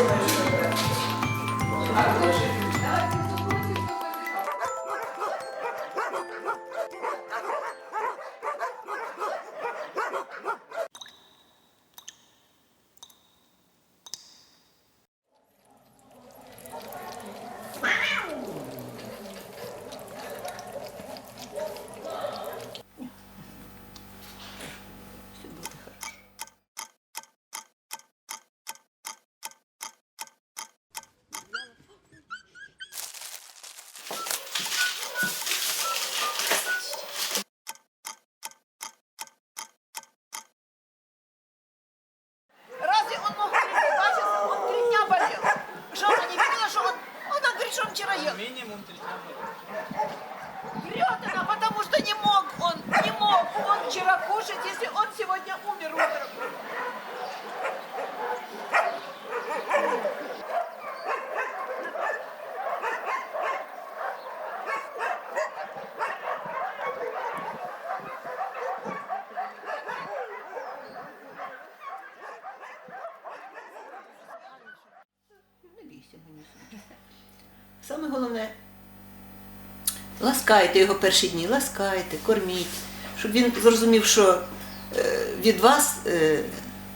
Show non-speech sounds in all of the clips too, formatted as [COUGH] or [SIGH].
Разве もんていちゃん Саме головне, ласкайте його перші дні, ласкайте, корміть, щоб він зрозумів, що е, від вас е,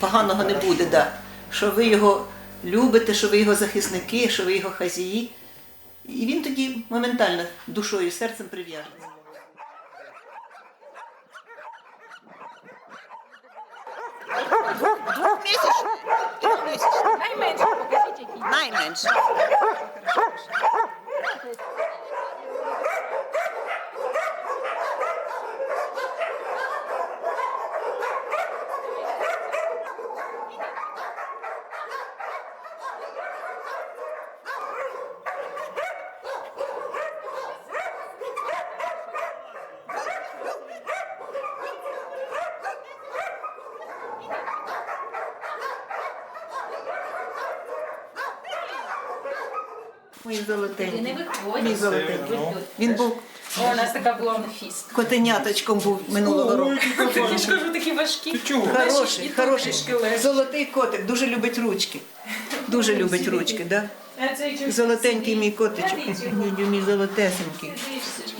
поганого не буде, да. що ви його любите, що ви його захисники, що ви його хазії. І він тоді моментально душою і серцем прив'яжеться. Двохмісячний. Трьохмісячний. Найменше покажіть, який. Найменше. Мій золотенький. Не. Мій золотенький. Він був О, у нас така була фіст. котеняточком був минулого року. Я ж кажу, такі важкі. Хороший, хороший. Золотий котик, дуже любить ручки. Дуже любить ручки, да? Чоловік Золотенький мій котичок. Мій золотесенький.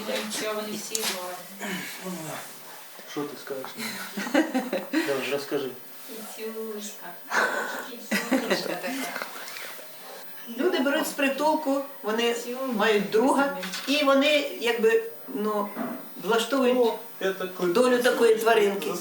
Так, вони. Що ти скажеш? Давай, розкажи. Цілушка. Цілушка така. Люди беруть з притулку, вони мають друга, і вони якби ну, влаштовують долю такої тваринки.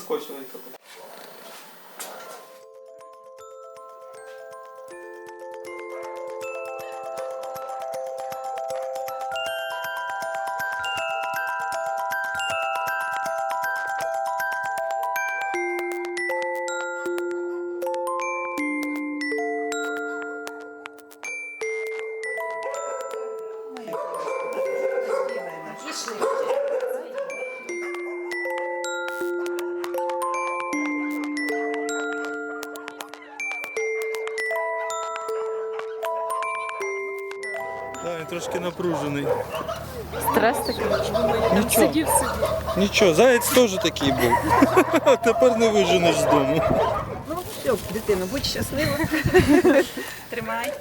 Да, він трошки напружений. Стрес такий. Нічого. Сидів сидів. Нічого, заєць теж такий був. [LAUGHS] А тепер не виженеш з дому. Ну, все, дитино, будь щаслива. [LAUGHS] Тримай.